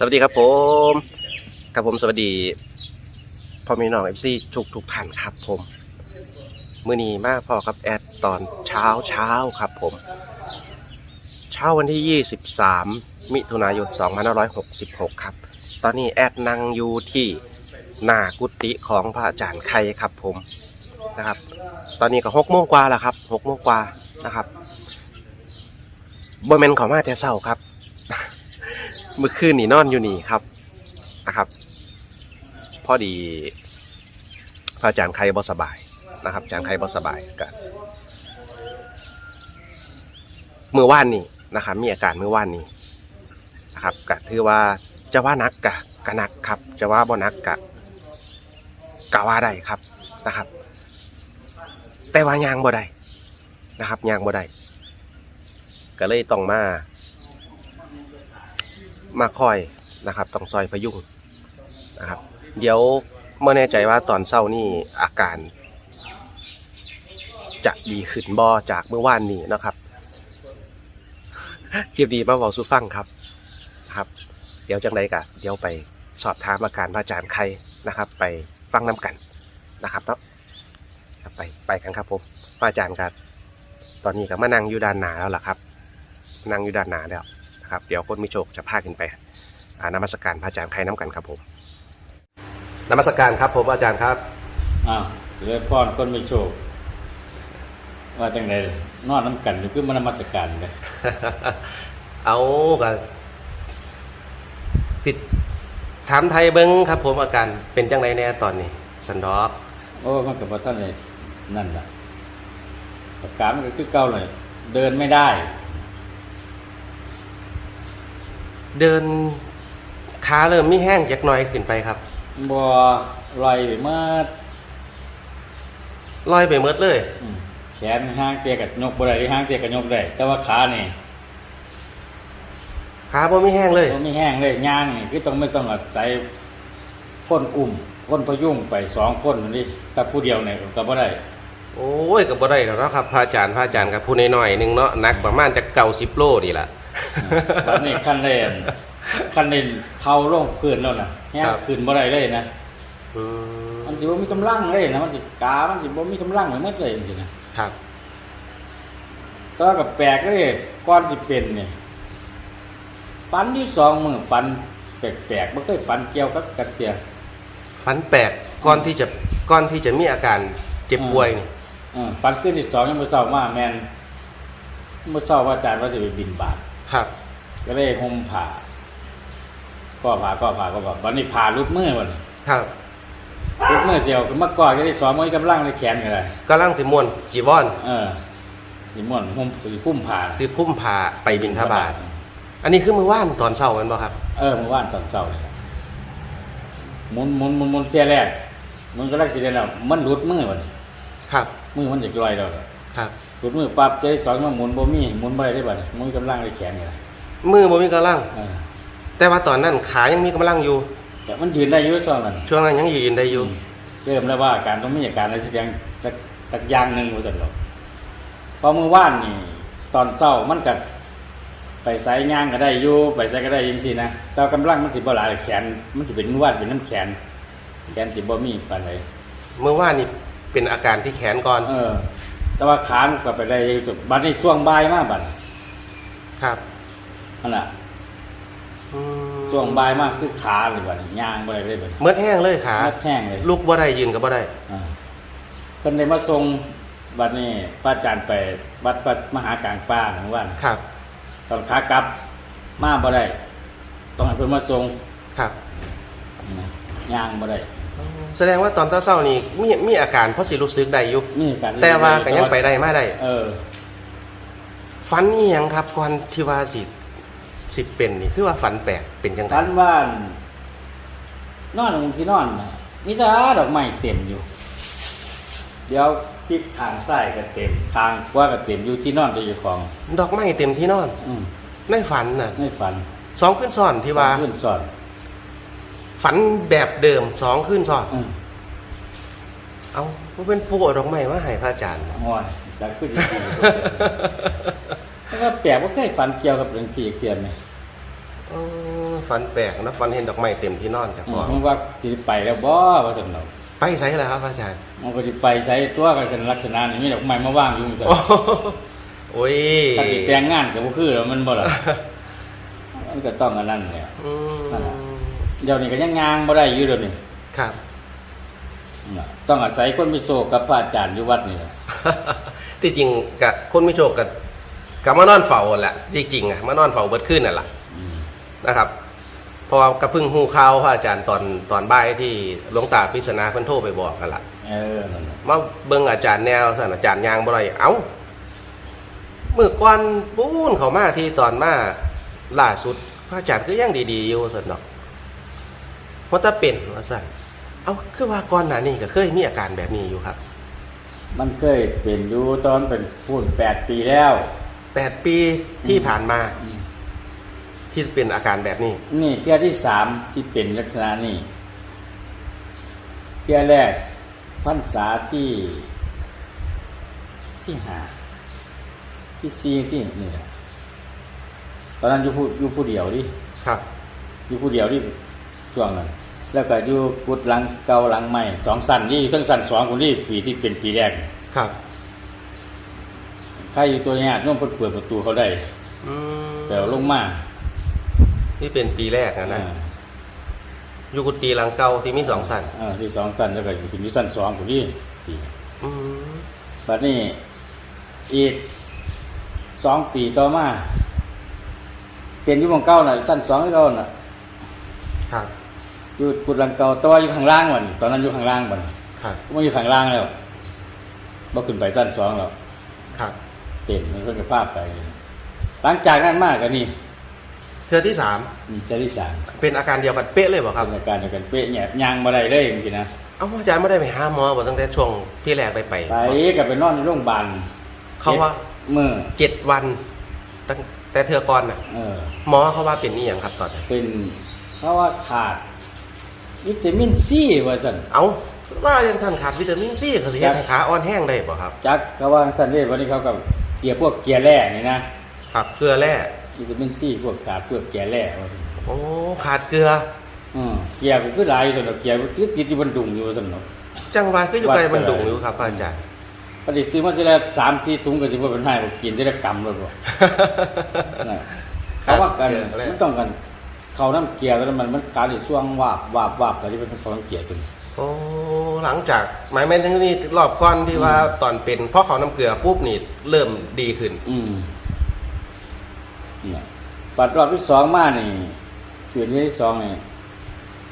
สวัสดีครับผมครับผมสวัสดีพ่อม่น้องเอฟซีทุกทุกท่านครับผมมื่อนี้มาพอกับแอดตอนเช้าเช้าครับผม เช้าวันที่ 23 มิถุนายน 2566 ครับ ตอนนี้แอดนั่งอยู่ที่หน้ากุฏิของพระอาจารย์ไข่ครับผมนะครับ ตอนนี้ก็หกโมงกว่าแล้วครับหกโมงกว่านะครับบ่แมนขอมาแต่เช้าครับ เมื่อคืนนี่นอนอยู่นี่ครับนะครับ พอดีพระอาจารย์ไข่บ่สบายนะครับอาจารย์ไข่บ่สบายกันเมื่อวานนี้นะครับ มีอาการเมื่อวานนี้นะครับก็ถือว่าจะว่านักกะกะนักครับ จะว่าบ่นักกะกะว่าได้ครับนะครับ แต่ว่ายางบ่ได้นะครับยางบ่ได้ก็เลยต้องมา มาคอยนะครับต้องซอยพยุงนะครับ เดี๋ยวเมื่อแน่ใจว่าตอนเศร้านี่อาการ จะดีขึ้นบอจากเมื่อวานนี้นะครับคลิปดีมาบอกสุฟังครับครับ เดี๋ยวจังไรกะเดี๋ยวไปสอบถามอาการพระอาจารย์ใครนะครับ ไปฟังน้กันนะครับเนาะไปไปกันครับผมพระอาจารย์ครับ ตอนนี้ก็มานั่งอยู่ด้านหน้าแล้วล่ะครับ นั่งอยู่ด้านหน้าแล้ว นะครับเดี๋ยวคนมีโชคจะพาขึ้นไปอ่านมัสการพระอาจารย์ใครน้ำกันครับผมนมัสการครับผมอาจารย์ครับอ้าวเหลือพรคนไม่โชคว่าจังไดนอนน้ำกันอยู่คือมันนมัสการเลยเอากันติดถามไทยเบิ้งครับ ผมอาการเป็นจังไรแน่ตอนนี้สันดอกโอ้มันกับว่าท่านเลยนั่นแหละอาการมันก็คือเก่าเลยเดินไม่ได้ เดินขาเริ่มมีแห้งจักหน่อยขึ้นไปครับบัวลอยไปเมื่อลอยไปเมดเลย อืมแขนห้างเตียกับยกบ่ได้ห้างเตียกับยกได้แต่ว่าขานี่ขาบ่มีแห้งเลย มันไม่แห้งเลยย่างนี่คือต้องไม่ต้องอาศัยคนอุ้มคนพยุงไปสองคนนี่ถ้าผู้เดียวเนี่ยก็บ่ได้โอ้ยก็บ่ได้แล้วเนาะครับพระอาจารย์พระอาจารย์กับผู้น้อยๆหนึงเนาะหนักประมาณจะเก่าสิบโลนี่ล่ะ ตอนนี้ขั้นเล่นขั้นเล่นเขาลงพื้นแล้วนะแห้งครับขึ้นบ่ได้เลยนะอืมมันจะบ่มีกำลังเลยนะมันจะกามันจะบ่มีกำลังเลยหมดเลยจริงๆนะครับก็กับแปลกเลยก้อนที่เป็นเนี่ยฟันที่สองมือฟันแปลกๆไม่เคยฟันเกี่ยวกับกระเทียมฟันแปลกก่อนที่จะก่อนที่จะมีอาการเจ็บป่วยนี่เออฟันขึ้นที่สองยังมือเศร้ามาแมนมือเศร้าว่าอาจารย์ว่าจะไปบินบาท ครับก็เลยห่มผ่าก็ผ่าก็ผ่าก็ผ่าวันนี้ผ่ารุดมือวันนี้ครับรุดมือเจียวก็เมื่อก่อนก็ได้สองมือกำลังในแขนกันเลยกำลังสิมวนจีวรเออสิม่วนห่มสีพุ่มผ่าซื้อคุ้มพาไปบินทบาทอันนี้คือมือว่านตอนเช้าแมันบ่ครับ เออเมื่อวานตอนเช้าเลยครับหมุนหมุนหมุนหมุนเที่ยแรกมันก็แรกทีเดียวแล้วมันรุดมือวันนี้ครับมือมันจะลอยแล้ว ครับรุดมือปั๊บเจะสองมาหมุนบ่มีหมุนบ่ได้ได้บัดนี้มือกำลังในแขนกันเลยมือบ่มีกำลัง เออแต่ว่าตอนนั้นขายังมีกำลังอยู่ แต่มันยืนได้อยู่ช่วงนั้นช่วงนั้นยังยืนได้อยู่ เริ่มแล้วว่าอาการต้องมีอาการอะไรสักอย่างสักสักอย่างหนึ่งว่าสันหรอกพอมือว่านนี่ ตอนเศร้ามันกัไปใส่ย่างก็ได้อยู่ไปใส่ก็ได้ยังสินะแต่กำลังมันสิบ่หลายแขน มันสิเป็นมือว่านเป็นน้ำแขน แขนสิบ่มีปานใดมือว่านนี่เป็นอาการที่แขนก่อน เออ แต่ว่าขามันก็ไปได้สุดบัดนี้ช่วงบ่ายมากบัดครับนั่นน่ะอืมช่วงบ่ายมากคือขาเลยบัดนี้ย่างบ่ได้เลยบัดนี้เมื่อแห้งเลยขาแห้งเลยลุกบ่ได้ยืนก็บ่ได้ อ่าเพิ่นได้มาส่งบัดนี้ป้าอาจารย์ไปวัดปัดมหากลางป่าของวันครับ ตอนขากลับมาบ่ได้ต้องให้เพิ่นมาส่งครับ นะย่างบ่ได้ แสดงว่าตอนเช้าๆนี่มีมีอาการเพราะสิรู้สึกได้อยู่นี่กันแต่ว่าก็ยังไปได้มาได้เออฝันนี่ยังครับก่อนที่ว่าสิสิเป็นนี่คือว่าฝันแปลกเป็นจังไงทันว่านนอนลงที่นอนน่ะมีแต่ดอกไม้เต็มอยู่ เดี๋ยวพลิกทางซ้ายก็เต็มทางขวาก็เต็มอยู่ที่นอนตัวอยู่ของ ดอกไม้เต็มที่นอน อืมในฝันน่ะในฝันสองขึ้นซ้อนที่ว่าขึ้นสอน ฝันแบบเดิมสองขึ้นซ้อนอืมเอาว่าเป็นปูเอาดอกไม้มาให้พระอาจารย์ห้อยดักขึ้นอีกทีแล้วก็แปลกว่าเคยฝันเกี่ยวกับเรื่องที่เกียนไหมเออฝันแปลกนะฝันเห็นดอกไม้เต็มที่นอนจากพ่อมันว่าสิไปแล้วบ่ว่าซั่นเนาะไปใส่แล้วครับอาจารย์มันก็สิไปใส่ตัวกันกันลักษณะนี้มีดอกไม้มาว่างอยู่ซั่น โอ้ยถ้าสิแต่งงานก็บ่คือแล้วมันบ่ล่ะ มันก็ต้องอันนั้นแหละอืมนั่นน่ะ เดี๋ยวนี้ก็ยังงางบ่ได้อยู่เดี๋ยวนี้ครับน่ะต้องอาศัยคนมีโชคกับพระอาจารย์อยู่วัดนี่แหละที่จริงกับคนไม่โชคกับกับมานอนเฝ้าแหละจริงๆอะมานอนเฝ้าเบิดขึ้นนั่นแหละอืมนะครับเพราะว่ากระพึ่งหูข่าวพระอาจารย์ตอนตอนบ่ายที่หลวงตาพิษณาเพิ่นโทรไปบอกกันละเออนั่นน่ะมาเบิ่งอาจารย์แนวสั่นอาจารย์ยางบ่ได้เอ้าเมื่อก่อนปูนเขามาที่ตอนมาล่าสุดพระอาจารย์ก็ยังดีๆอยู่สั่นเนาะ เพราะถ้าเป็นว่าสั่นเอ้าคือว่าก่อนหน้านี้ก็เคยมีอาการแบบนี้อยู่ครับ มันเคยเป็นอยู่ตอนเป็นพูน8ปีแล้วแปดปีที่ผ่านมา ที่เป็นอาการแบบนี้ นี่เที่ยที่สามที่เป็นลักษณะนี้เที่ยแรกพรรษาที่ที่หาที่ซีที่นี่แหละตอนนั้นอยู่ผู้อยู่ผู้เดียวดิครับ อยู่ผู้เดียวดิ ช่วงนั้นแล้วก็อยู่กุดหลังเก่าหลังใหม่สองสันนี่ทั้งสันสองคนนี้ปีที่เป็นปีแรกครับใครอยู่ตัวเนี้ยน้องเปิดเปิดประตูเขาได้อืมแต่ลงมานี่เป็นปีแรกนะนะอ่าอยู่กุฏิหลังเก่าที่มีสองสันอ่าที่สองสันแล้วก็อยู่เป็นอยู่สันสองคนนี้ปีอืมบัดนี้อีกสองปีต่อมาเป็นอยู่ของเก่าน่ะสั้นสองที่เก่าน่ะ ครับ อยู่กุดหลังเก่าแตัวาอยู่ข้างล่างวันตอนนั้นอยู่ข้างล่างบัดครับ มันอยู่ข้างล่างแล้วบ่ขึ้นไปสั้นสองแล้วครับเป็นมันก็จะภาพไป หลังจากนั้นมากก็นี่เทือที่สามอืมเจะที่สามเป็นอาการเดียวกันเป๊ะเลยบ่ครับทำอาการเดียวกันเป๊ะเนี่ยยางมาได้เลยจริงๆนะเอ้าอาจารย์ไม่ได้ไปหาหมอบ่ตั้งแต่ช่วงที่แรกได้ไปไปก็ไปนอนในโรงพยาบาลเขาว่าเมื่อเจ็ดวันตั้งแต่เธอก่อนน่ะเออหมอเขาว่าเป็นนี่อย่างครับตอนนั้นเป็นเพราะว่าขาด วิตามินซีว่าสันเอ้าว่ายังสั่นขาดวิตามินซีเขาสิเฮ็ดให้ขาอ่อนแห้งได้บ่ครับ จักเขาว่าสันเดชวันนี้เขากับเกียร์พวกเกียร์แร่นี่นะครับเกลือแร่วิตามินซีพวกขาดพวกเกียร์แร่ว่าซั่นโอ้ขาดเกลืออืมเกียร์ก็คือหลายอยู่สนอกเกียร์ก็ติดอยู่บนดุงอยู่สนอกจังหวะคืออยู่ไกลมันดุงอยู่ครับอาจารย์พอดีซื้อมาทีละสามสี่ถุงก็จะว่าเป็นให้ผมกินทีละกำเลยบ่น่ะเขาว่ากันมันต้องกัน เขาน้ำเกียร์แล้วมันมันขาดอยู่ช่วงวาบวาบวาบอะไรที่เป็นเขาน้ำเกียร์ตัวนี้โอ้หลังจากหมายแม่นทั้งนี้รอบก่อนที่ว่าตอนเป็นเพราะเขาน้ำเกลือปุ๊บนี่เริ่มดีขึ้น อืมเนี่ยปัดรอบที่สองมานี่คืนที่สองนี่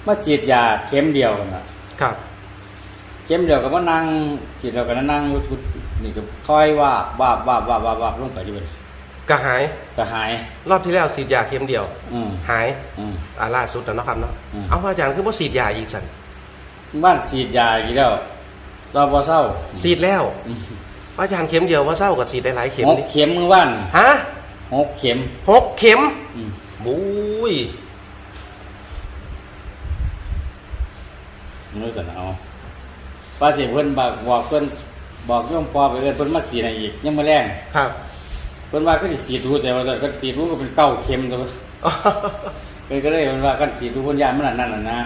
มาฉีดยาเข็มเดียวนะครับ เข็มเดียวกับว่านั่งฉีดเดียวกันนั่งอยู่ทุกนี่ก็ค่อยว่าบวาบวาบวาบวาบวาบลงไปดิเว้ย ก็หายก็หาย รอบที่แล้วฉีดยาเข็มเดียว อืมหายอืม อ่าล่าสุดแล้วเนาะครับเนาะอืม เอาอาจารย์คือว่าฉีดยาอีกสันบ้านฉีดยาอีกแล้วรอบว่าเศร้าฉีดแล้วอืมอาจารย์เข็มเดียวว่าเศร้ากับฉีดได้หลายเข็มหกนี่เข็มมือบ้านฮะหกเข็มหกเข็มอืมบุ้ยนู้สันเอาป้าสิเพิ่นบอกบอกเพิ่นบอกโยมปอไปเอิ้นเพิ่นมาสีอะไรอีกยังมาแรงครับ เพิ่นว่าก็สิสีดรู้แต่ว่าก็สีดรู้ก็เป็นเก้าเข็มตัวเพิ่นก็เลยเพิ่นว่ากันสีดรู้เพิ่นยานมันนั่นน่ะนะ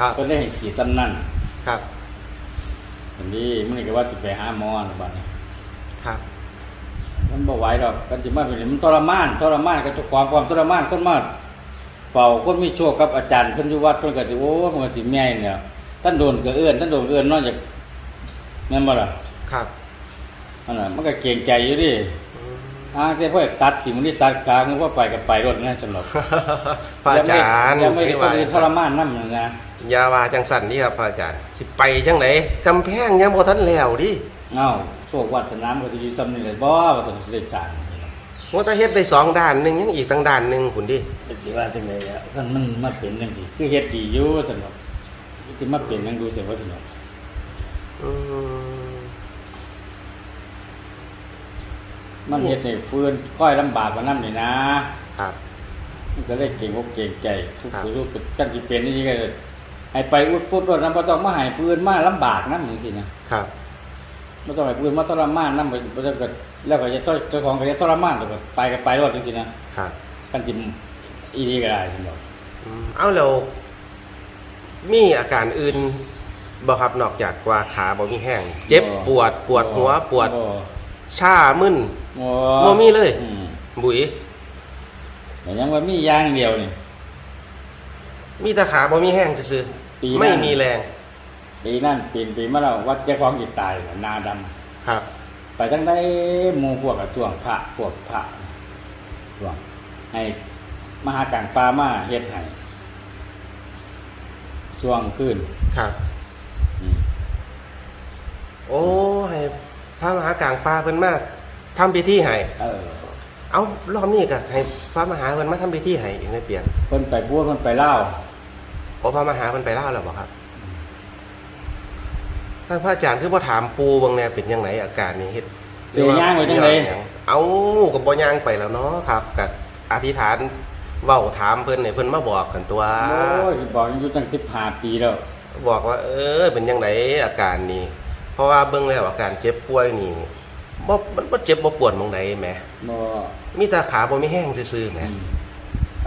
ครับเพิ่นเลยให้สีดซ้ำนั่นครับอันนี้มันก็ว่าสิไปหาหมอนะบัดนี้ครับ มันบ่ไหวดอกกันสิมาเป็นมันทรมานทรมานก็เจ้าความความทรมานคนมาเฝ้าคนมีโชคกับอาจารย์เพิ่นอยู่วัดเพิ่นก็สิโอ้มันก็สิแม่นเนี่ยท่านโดนก็เอื้อนท่านโดนก็เอื้อนนอกจากแม่นบ่ล่ะครับอันน่ะมันก็เก่งใจอยู่ดิ อืมอ้างแต่พ่อตัดสิมันนี่ตัดขามันก็ไปกับไปรถนะสำหรับพระอาจารย์ยังไม่ได้ที่คนว่าอื่นทรมานนำนะอยาวาจังสันนี่ครับพระอาจารย์สิไปจังไหนกำแพงยังบ่ทันแล้วดิเอ้าโชควัดสนามก็สิอยู่ซ้ำนี่เลยบ่ว่าสนสิได้สร้างว่าถ้าเฮ็ดได้สองด้านหนึงยังอีกตั้งด้านหนึงคุณดิจังสิว่าจังได๋อะคันมันมาเป็นจังซี่คือเฮ็ดดีอยู่สำหรับสิมาเป็นจังดูแต่ว่าสำหรับ มมันเฮ็ดให้เพื่อนค่อยลำบากกว่านั้นนี่นะครับ มันก็เลยเก่งอกเก่งใจทุกครับผู้รู้กันสิเป็นนี่ก็ให้ไปอุดปุดรถนำบ่ต้องมาให้เพื่อนมาลำบากนำจังซี่นะครับไม่ต้องไปปืนมาทรมานนั่นไปแล้วก็แล้วก็จะต้อยเจ้าของก็จะทรมานแล้วก็ไปก็ไปรอดจริงๆนะครับ กันจิมอีดีก็ได้ฉันบอก อืมเอาแล้วมีอาการอื่นบ่ครับนอกจากว่าขาบ่มีแห้ง เจ็บปวดปวดหัวปวด บ่ชามึน บ่บ่มีเลย อืมบุ๋ยแต่ยังว่ามีอย่างเดียวนี่ มีแต่ขาบ่มีแห้งซื่อปีหๆน้า ไม่มีแรงปีนั่นปีนปีมาแล้ววัดเจ้าของจิตตายหนาดำครับ ไปทั้งได้หมู่พวกกับช่วงพระพวกพระช่วงให้มหาการปามาเฮ็ดให้ช่วงขึ้นครับ อืมโอ้ให้พระมหากลางปลาเพิ่นมา ทำพิธีให้เออเอารอบนี้ก็ให้พระมหาเพิ่นมาทำพิธีให้อีกในเปลี่ยนเพิ่นไปบวชเพิ่นไปเล่าโอ้พระมหาเพิ่นไปลาวแล้วบ่ครับท่านพระอาจารย์คือบ่ถามปูเบางแนเป็นยังไงอาการนี่เฮ็ดเสียย่างไว้จังไดเอาก็บ่ย่างไปแล้วเนาะครับก็อธิษฐานเว้าถามเพิ่นให้เพิ่นมาบอกกันตัว โอ้ยบอกอายุตั้ง15ปีแล้ว บอกว่า เออเป็นยังไงอาการนี่เพราะว่าเบิ่งแล้วอาการเจ็บป่วยนี่ บ่มันบ่เจ็บบ่ปวดหมองใดแหมบ่มีแต่ขาบ่มีแห้งซื่อๆแหมอืม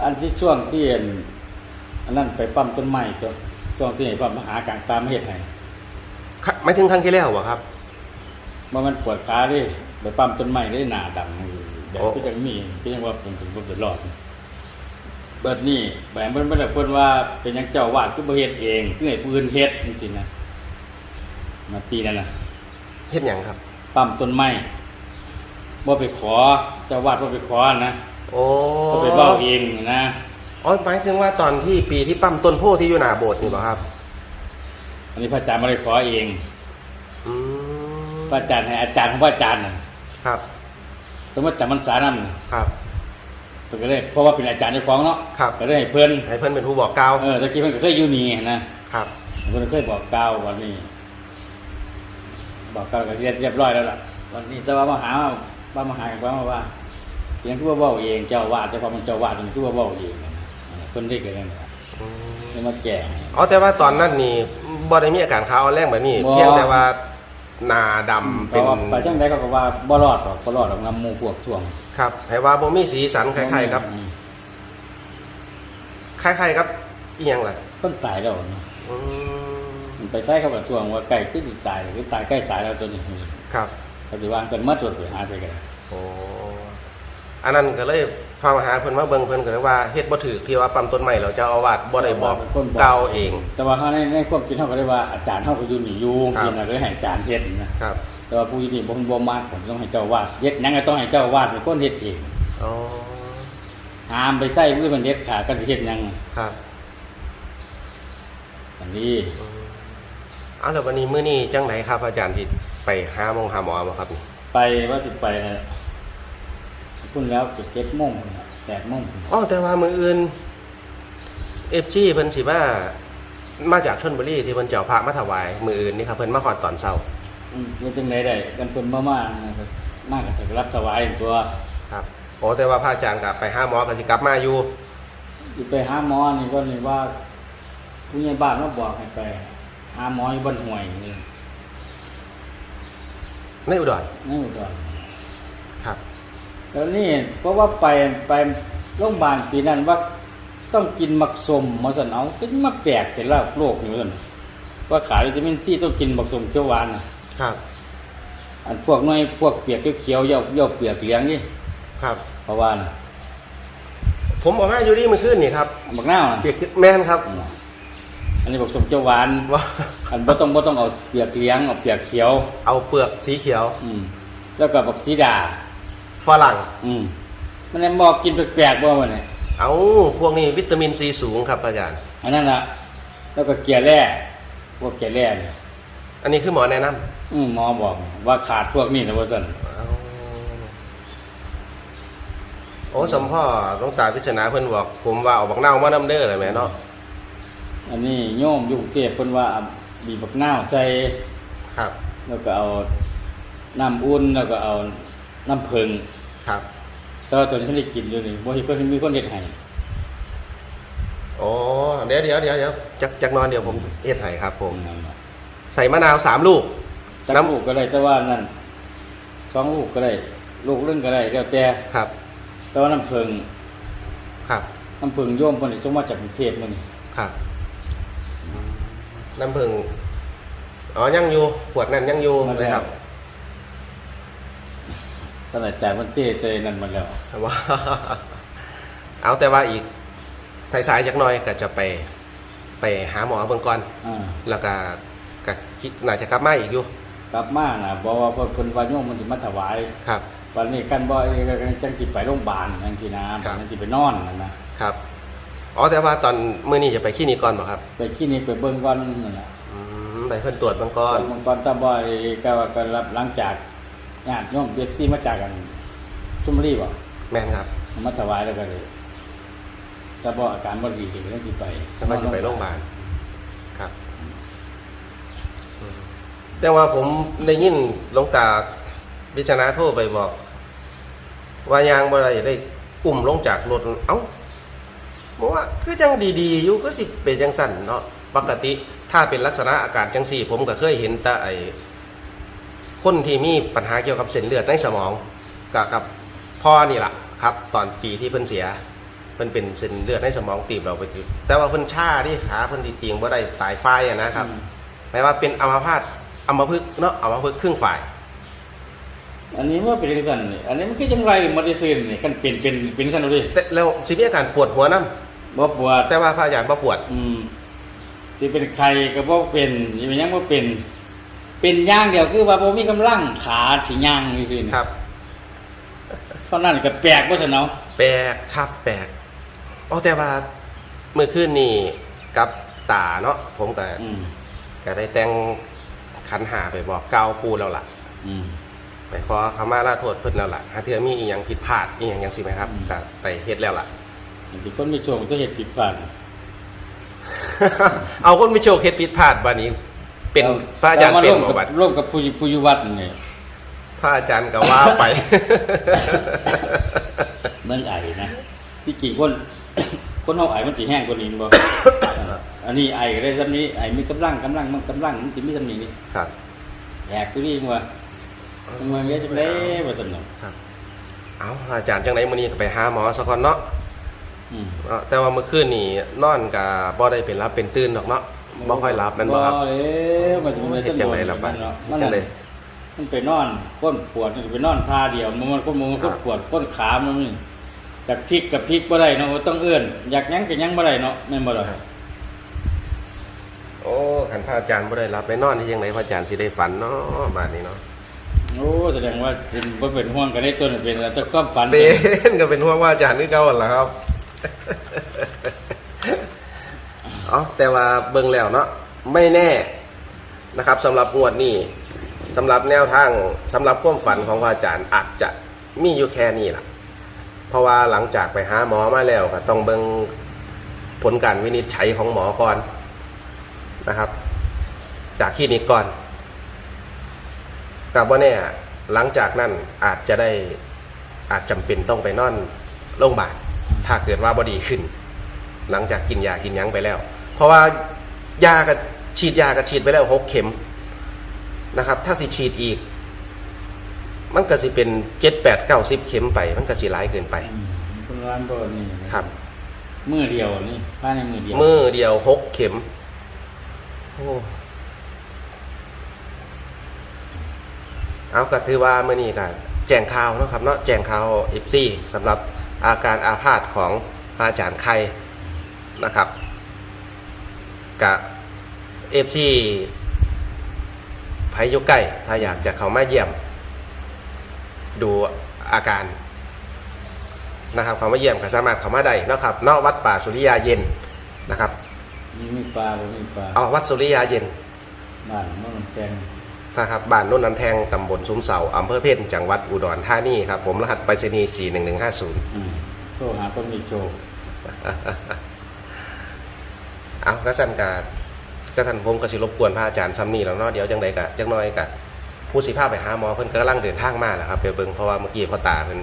อันที่ช่วงที่อันอันนั้นไปปั๊มต้นไม้ตัวช่วงที่ปั๊มมหาการตามเฮ็ดให้ค่ะหมายถึงครั้งที่แล้วบ่ครับว่ามันปวดขาดิไปปั๊มต้นไม้ได้หนาดำเดี๋ยวโอ้ก็จะมีก็ยังว่าเป็นถึงผมจะรอดเบิดนี่แหวนเพิ่นบ่ได้เพิ่นว่าเป็นหยังเจ้าวาดคือบ่เฮ็ดเองคือให้ผู้อื่นเฮ็ดจริงๆนะมาปีนั้นน่ะ เฮ็ดหยังครับ ปั๊มต้นไม้บ่ไปขอเจ้าวาดบ่ไปขอนะโอ้บ่ไปเว้าเองนะอ๋อหมายถึงว่าตอนที่ปีที่ปั๊มต้นโพธิ์ที่อยู่หน้าโบสถ์นี่บ่ครับ อันนี้พระอาจารย์บ่ได้ขอเองอืมพระอาจารย์ให้อาจารย์ของพระอาจารย์น่ะครับสมมติจำพรรษานั่นน่ะครับเพิ่นก็เลยเพราะว่าเป็นอาจารย์เจ้าของเนาะครับก็เลยให้เพิ่นให้เพิ่นเป็นผู้บอกกล่าวเออตะกี้เพิ่นก็เคยอยู่นี่นะครับเพิ่นเคยบอกกล่าววันนี้ บอกกล่าวก็เรียบเรียบร้อยแล้วล่ะวันนี้แต่ว่ามหาว่ามหากันว่าว่าเพียงคือว่าเว้าเองเจ้าวาดเจ้าของมันเจ้าวาดมันคือว่าเว้าเองนะเพิ่นได้เกิดนั่นแหละอืมเลยมาแก้ให้อ๋อแต่ว่าตอนนั้นนี่บ่ได้มีอาการขาอ่อนแรงแบบนี้บ่เพียงแต่ว่าหน้าดำเพเป็นราะว่าไปจังไดเขาก็ว่าบ่รอดหรอกบ่รอดหรอกนำหมู่พวกท่วง ครับให้ว่าบ่มีสีสันคล้ายๆครับอืมคล้ายๆครับอีหยังล่ะเพิ่นตายแล้วเนาะอืมมัน ไปใช้เขาก็ท่วงว่าใกล้คือสิตายหรือตายใกล้ตายแล้วตัวนี้ครับเขาสิวางกันมาตรวจไปหาใส่กันโอ้อันนั้นก็เลยพามาหาเพิ่นมาเบิ่งเพิ่นก็เลยว่าเฮ็ดบ่ถูกที่ว่าปั๊มต้นไม้เราเจ้าอาวาสบ่ได้บอกกล่าวเอง แต่ว่าเขาในในความคิดเขาก็ได้ว่าอาจารย์เขาก็อยู่นี่อยู่ครับกินอะไรให้อาจารย์เฮ็ดนะครับ แต่ว่าผู้ที่นี่บ่บ่มากผมต้องให้เจ้าวาดเฮ็ดหยังก็ต้องให้เจ้าวาดเป็นคนเฮ็ดเองอ๋อห้ามไปใส่มือมันเด็ดขาดกันสิเฮ็ดหยังครับอันนี้ อืมเอาแล้ววันนี้มื้อนี้จังไหนครับ อาจารย์ที่ไปหาหมองหาหมอบ่ครับนี่ไปว่าสิไปนะพุ่นแล้วสิเก็บโมงน่ะแปดโมงอ๋อแต่ว่ามื้ออื่น FG เพิ่นสิมามาจากชลบุรีที่เพิ่นเจ้าพระมาถวาย มื้ออื่นนี่ครับเพิ่นมาฮอดตอนเช้าอืมเฮ็ดจังไดได้กันเพิ่นมามานะครับมากก็จะรับสบายตัวครับโอ้แต่ว่าพระอาจารย์ก็ไปหาหมอก็สิกลับมาอยู่สิไปหาหมอนี่ก็นี่ว่าผู้ใหญ่บ้านมาบอกให้ไปหาหมออยู่บ้านห้วยนี่ในอุดรนี่อุดรครับ แล้วนี่เพราะว่าไปไปโรงพยาบาลปีนั้นว่าต้องกินมักสมมาสันเอาเป็นมาแปลกแต่ละโรคอยู่นั่นว่าขายวิตามินซีต้องกินมักสมเขียวหวานน่ะครับ อันพวกน้อยพวกเปียกเขียวๆเย่าเย่าเปียกเหลี้ยงนี่ครับเพราะว่าน่ะผมออกมาอยู่นี่เมื่อคืนนี่ครับบักหน้าวน่ะเปียกแม่นครับ อืมอันนี้มักสมเขียวหวานว่าอันบ่ต้องบ่ต้องเอาเปียกเหลี้ยงเอาเปียกเขียว เอาเปลือกสีเขียว อืมแล้วก็บักสีดาฝรั่ง อืมมันเลยบอกกินแปลกๆบ่มันเนี่ยเอาพวกนี้วิตามินซีสูงครับอาจารย์ อันนั้นน่ะแล้วก็เกลือแร่พวกเกลือแร่เนี่ยอันนี้คือหมอแนะนำอืมหมอบอก ว่าขาดพวกนี้นะว่าซั่นเอาโอ้สมพ่อหลวงตาพิจนาเพิ่นบอก ผมว่าเอาบักเน่ามาน้ำเด้อเลยแม่เนาะ อันนี้โยมอยู่กรุงเทพเพิ่นว่าบีบบักนาวใส่ครับ แล้วก็เอาน้ำอุ่นแล้วก็เอาน้ำผึ้งครับแต่ว่าตัวนี้ฉันได้กินอยู่นี่บ่เห็นเพิ่นมีคนเฮ็ดให้โอ้เดี๋ยวเดี๋ยวเดี๋ยวเดี๋ยวจักจักนอนเดี๋ยวผมเอ็ดให้ครับ ผม นั่นน่ะใส่มะนาวสามลูก จักน้ำ ลูกก็ได้แต่ว่านั่นสองลูกก็ได้ ลูกนึงก็ได้แล้วแต่ครับ แต่ว่าน้ำผึ้งครับ น้ำผึ้งโยมคนนี้ส่งมาจากกรุงเทพมื้อนี้ครับ น้ำผึ้งอ๋อยังอยู่ขวดนั้นยังอยู่เลยครับตั้งแต่จ่ายมันเจ๊เจนั่นมาแล้วว่า เอาแต่ว่าอีกสายๆจักหน่อยก็จะไป ไปหาหมอเบื้องก่อน อ่า แล้วก็ก็คิดน่าจะกลับมาอีกอยู่กลับมาน่ะบอกว่าเพิ่นเพิ่นว่าโยมมันสิมาถวาย ครับ วันนี้กันบ่เอ้ยจังสิไปโรงพยาบาลจังซี่นะครับจังสิไปนอนนั่นนะครับ อ๋อแต่ว่าตอนมื้อนี้จะไปคลินิกก่อนบ่ครับ ไปที่นี่ไปเบิ่งก่อนนั่นน่ะอืมไปเพิ่นตรวจเบื้องก่อนเบิ่งก่อนตาบ่อยก็ก็รับหลังจากญาติโยมเอฟซีมาจากกันชุมรีบ่แม่นครับ มาถวายแล้วก็เลยตาบ่อาการบ่ดีก็เลยสิไปแล้วก็จะไปโรงพยาบาลครับอืมแต่ว่าผมได้ยินหลวงตาวิชนาโทรไปบอก ว่ายางบ่ได้ได้อุ้มลงจากรถเอ้า บอกว่าคือจังดีๆอยู่ก็สิเป็นจังสั่นเนาะปกติถ้าเป็นลักษณะอาการจังสี่ ผมก็เคยเห็นแต่ไอ้คนที่มีปัญหาเกี่ยวกับเส้นเลือดในสมองกับกับพ่อนี่แหละครับ ตอนปีที่เพิ่นเสียเพิ่นเป็นเส้นเลือดในสมองตีบเราไปติดแต่ว่าเพิ่นชาที่ขาเพิ่นตีเตียงบ่ได้ตายไฟอะนะครับอืมหมายว่าเป็นอัมพาตอัมพฤกษ์เนาะอัมพฤกษ์ครึ่งฝ่าย อันนี้ว่าเป็นจังซั่นนี่อันนี้มันคือจังไรมาได้ซื่นนี่กันเป็นเป็นเป็นซั่นเอาดิแต่แล้วสิมีอาการปวดหัวนํ บ่ปวดแต่ว่าพระอาจารย์บ่ปวด อืมที่เป็นใครก็บ่เป็นที่เป็นหยังบ่เป็น เป็นอย่างเดียวคือว่าบ่มีกำลังขาสิย่างซื่อๆนี่ครับ เท่านั้นก็แปลกบ่ซั่นเนาะแปลกครับแปลกอ๋อแต่ว่าเมื่อคืนนี่กับตาเนาะผมก็อืมก็ได้แต่งขันหาไปบอกเกล่าวปูแล้วล่ะ อืม ไปขอขมาลาโทษเพิ่นแล้วล่ะหาเทื่อมีอีหยังผิดพลาดอีหยังจังสิไหมครับอืม ก็ไปเฮ็ดแล้วล่ะ อันที่คนมีโชคจะเฮ็ดผิดพลาดเอาคนไม่โชว์เฮ็ดผิดพลาดบัดนี้ เป็นพระอาจารย์มเป็นร่วมบ่กับบัดร่วมกับผู้อยู่ผู้อยู่วัดนี่พระอาจารย์ก็ว่าไปเมืองไอ้นะที่กี่คนคนเฮาไอ้มันสิแห้งกว่านี้บ่อันนี้ไอ้ก็ได้ซำนี้ไอ้มีกำลังกำลังมันกำลังมันสิมีซำนี้นี่ครับแหกตัวนี้ว่ามันเฮ็ดจังได๋บ่ซั่นเนาะครับเอาพระอาจารย์จังไดมื้อนี้ก็ไปหาหมอซะก่อนเนาะอืม เนาะแต่ว่าเมื่อคืนนี่นอนก็บ่ได้เป็นรับเป็นตื่นดอกเนาะบ่ค่อยรับแม่นบ่ครับ เอ้มันจะมันเฮ็ดจังไดล่ะบัดมันจังไดมันไปนอนก้นปวดมันไปนอนท่าเดียวมันมันก้นมันก้นปวดก้นขามันนี่จากพลิกกับพลิกบ่ได้เนาะต้องเอื้อนอยากหยังก็หยังบ่ได้เนาะแม่นบ่ล่ะโอ้คันพระอาจารย์บ่ได้รับได้นอนที่จังไดพระอาจารย์สิได้ฝันเนาะบัดนี้เนาะโอ้แสดงว่าเป็นบ่เป็นห่วงกันได้ตัวนี้เป็นแล้วแต่ความฝันเป็นก็เป็นห่วงว่าอาจารย์คือเก่าหั่นล่ะครับ อ๋อแต่ว่าเบิ่งแล้วเนาะไม่แน่นะครับสำหรับงวดนี้สำหรับแนวทางสำหรับความฝันของพระอาจารย์อาจจะมีอยู่แค่นี้ล่ะ เพราะว่าหลังจากไปหาหมอมาแล้วก็ต้องเบิ่งผลการวินิจฉัยของหมอก่อนนะครับ จากคลินิกก่อนกับว่าแน่หลังจากนั้นอาจจะได้อาจจำเป็นต้องไปนอนโรงพยาบาล ถ้าเกิดว่าบดีขึ้น หลังจากกินยากินหยั้งไปแล้ว เพราะว่ายากับฉีดยากับฉีดไปแล้วหกเข็มนะครับ ถ้าสิฉีดอีก มันก็สิเป็นเจ็ดแปดเก้าสิบเข็มไป มันก็สิร้ายเกินไปอืมคนร้านบ่นี่ครับมือเดียวนี่ภายในมือเดียวมือเดียวหกเข็มโอ้เอาก็ถือว่าเมื่อนี้ก็แจ้งข่าวเนาะครับเนาะแจ้งข่าวเอฟซีสำหรับ อาการอาพาธของพระอาจารย์ไข่นะครับกับเอฟซีไพอยุใกล้ถ้าอยากจะเข้ามาเยี่ยม ดูอาการนะครับเข้ามาเยี่ยมก็สามารถเข้ามาได้เนาะครับเนอกวัดป่าสุริยาเย็นนะครับมีมีปลาบ่มีปลาเอาวัดสุริยาเย็นบ้านโนนแจง นะครับบ้านโนุ่นน้ำแทงตำบลซุ้มเสาอำเภอเพชรจังหวัดอุดรธานีครับผมรหัสไปรษณีย์41150 อืมโทรหาคนมีโชคเอาก็สั่นกาก็ท่านผมก็สิรบกวนพระอาจารย์ซ้ำนี่แล้วเนาะเดี๋ยวจังใดกะจังน้อยกะผู้สิพาไปหาหมอเพิ่นก็กำลังเดินทางมาแหละครับไปเบิ่งเพราะว่าเมื่อกี้พ่อตาเพิ่น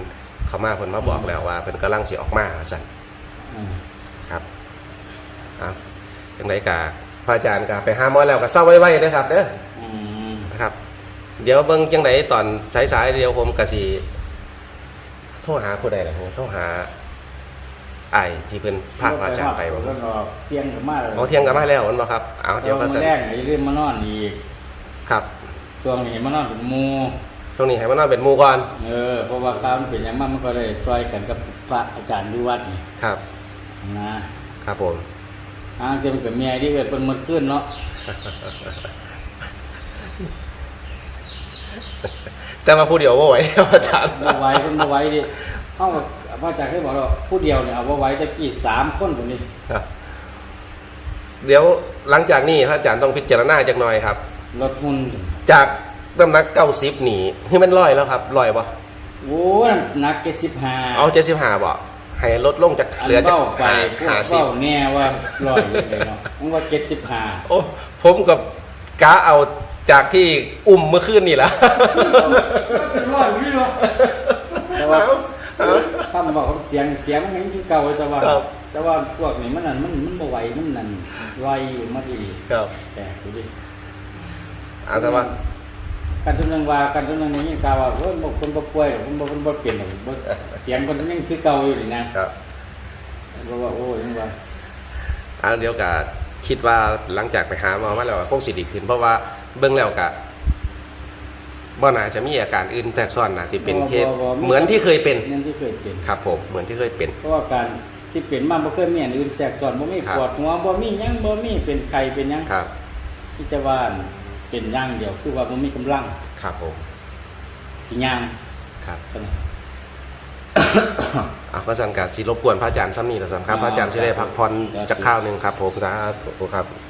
เขามาเพิ่นมาบอกแล้วว่าเพิ่นกำลังสิออกมาสั่นอืมครับเอาจังใดกะพระอาจารย์กะไปหาหมอแล้วก็เศร้าไว้ๆเด้อครับเด้อ อืมนะครับ เดี๋ยวเบิ่งจังไดตอนสายๆเดียวผมก็สิโทรหาผู้ใดล่ะโทรหาไอ้ที่เพิ่นพาพระอาจารย์ไปบ่เพิ่นก็เที่ยงกันมาเลยอ๋อเที่ยงกันมาแล้วมันบ่ครับเอาเดี๋ยวก็ก็จะแรกไอ้เรื่องมานอนอีกครับช่วงนี้มานอนเป็นหมู่ตรงนี้ให้มันนอนเป็นหมู่ก่อนเออเพราะว่าข้าวมันเป็นอย่างมากมันก็เลยช่วยกันกับพระอาจารย์ที่วัดนี่ครับ นะครับผม อ้างจะเป็นกับเมียที่เกิดเป็นหมดขึ้นเนาะ แต่ว่าผู้เดียวบ่ไหวครับอาจารย์บ่ไหว้เพิ่นบ่ไหว้ดิเฮาก็พระอาจารย์เคยบอกว่าผู้เดียวเนี่ยเอาบ่ไหว้ตะกี้สามคนคนนี้ครับเดี๋ยวหลังจากนี้พระอาจารย์ต้องพิจารณาจักหน่อยครับรถหุ่นจากน้ำหนักเก้าสิบหนีที่มันร้อยแล้วครับร้อยบ่โอ้ยหนัก75เอาเจ็ดสิบห้าบ่ให้ลดลงจากอันเหลือจากเว้าไปห้าพวกห้าสิบเว้าแน่ว่าร้อยเลยเนาะมันว่า75โอ้ผมกับกาเอา จากที่อุ้มเมื่อคืนนี่แหละเป็นร้อยนี่เนาะแต่ว่าเอาคำบอกของเสียงเสียงมันยังคือเก่าแต่ว่าครับแต่ว่าพวกนี้มันนั่นมันมันบ่ไหวมันนั่นไวมาดีครับแต่ดูดิเอาแต่ว่าการทุนนึงว่าการทุนนึงนี่กล่าวว่าเฮ้ยบ่คนบ่ป่วยหรอกคนบ่คนบ่เปลี่ยนหรอกบ่เสียงคนยังคือเก่าอยู่นี่นะครับเพราะว่าโอ้ยยังว่าอันเดียวกับคิดว่าหลังจากไปหาหมอมาแล้วคงสิดีขึ้นเพราะว่า เบื้องแล้วกะบ่น่าจะมีอาการอื่นแทรกซ้อนนะที่เป็นเคสเหมือนที่เคยเป็นนั่นที่เคยเป็น ครับผมเหมือนที่เคยเป็น เพราะว่าการที่เป็นมาบ่เคยมีอันอื่นแทรกซ้อนบ่มีครับ ปวดหัวบ่มีหยังบ่มีเป็นไข้เป็นหยังครับ ที่จะว่าเป็นอย่างเดียวคือว่าบ่มีกำลังครับผมสิย่างครับเท่านั้น อะก็สันกัดสิรบกวนพระอาจารย์ซ้ำนี่แต่สำคัญพระอาจารย์จะได้พักผ่อนจากข้าวหนึ่งครับผมสาธุครับอืม